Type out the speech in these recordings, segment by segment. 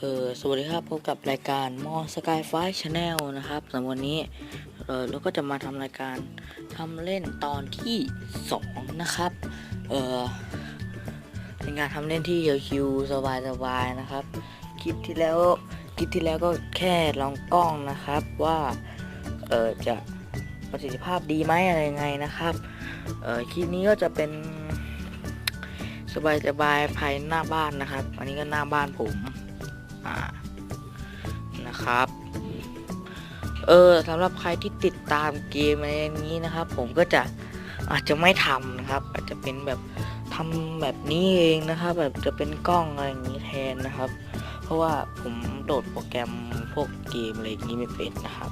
เออสวัสดีครับพบกับรายการมอสกายไฟชาแนลนะครับสำหรับวันนี้เออเราก็จะมาทำรายการทำเล่นตอนที่สองนะครับเออเป็นการทำเล่นที่คิวๆสบายๆนะครับคลิปที่แล้วคลิปที่แล้วก็แค่ลองกล้องนะครับว่าเออจะประสิทธิภาพดีไหมอะไรไงนะครับเออคลิปนี้ก็จะเป็นสบายสบายภายหน้าบ้านนะครับ อันนี้ก็หน้าบ้านผม นะครับเออสำหรับใครที่ติดตามเกมอะไรอย่างนี้นะครับ ผมก็จะอาจจะไม่ทำนะครับ อาจจะเป็นแบบทำแบบนี้เองนะครับ แบบจะเป็นกล้องอะไรอย่างนี้แทนนะครับ เพราะว่าผมโหลดโปรแกรมพวกเกมอะไรอย่างนี้ไม่เป็นนะครับ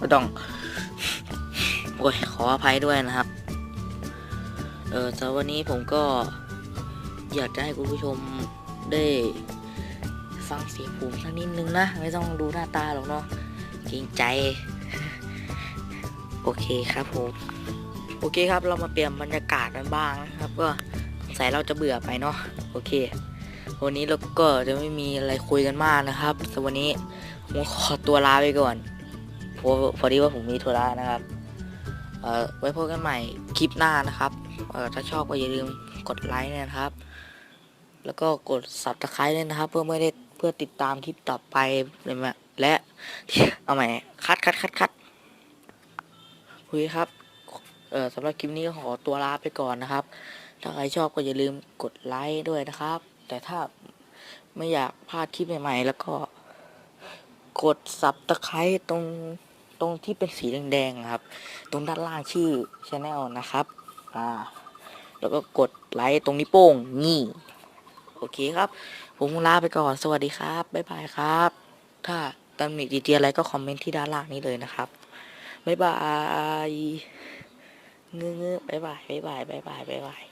ก็ต้องโอ้ยขออภัยด้วยนะครับ เออสำหรับวันนี้ผมก็อยากจะให้คุณผู้ชมได้ ฟังเสียงผมสักนิดนึงนะ ไม่ต้องดูหน้าตาหรอกเนาะเกรงใจ โอเคครับผมโอเคครับ เรามาเปลี่ยนบรรยากาศกันบ้างนะครับ ก็สงสัยเราจะเบื่อไปเนาะโอเค วันนี้เราก็จะไม่มีอะไรคุยกันมากนะครับสำหรับวันนี้ผมขอตัวลาไปก่อนเพราะพอดีว่าผมมีธุระนะครับ เอ่อไว้พบกันใหม่คลิปหน้านะครับเอ่อถ้าชอบก็อย่าลืมกดไลค์นะครับ แล้วก็กด subscribe ด้วยนะครับ เพื่อไม่ได้ เพื่อติดตามคลิปต่อไปเลยมาและเอาใหม่คัดคัดคัดคัดคุยครับเอ่อสำหรับคลิปนี้ขอตัวลาไปก่อนนะครับ ถ้าใครชอบก็อย่าลืมกดไลค์ด้วยนะครับ แต่ถ้าไม่อยากพลาดคลิปใหม่ๆ แล้วก็กด subscribe ตรงตรงที่เป็นสีแดงๆครับ ตรงด้านล่างชื่อช anel นะครับ อ่า แล้วก็กดไลค์ตรงนี้วโป้งนี่ โอเคครับ ผมลาไปก่อนสวัสดีครับ บ๊ายบายครับ ถ้าตำหนิดีเดียอะไรก็คอมเมนต์ที่ด้านล่างนี้เลยนะครับบ๊ายบายเงื้อบ๊ายบายบ๊ายบายบ๊ายบายบ๊ายบาย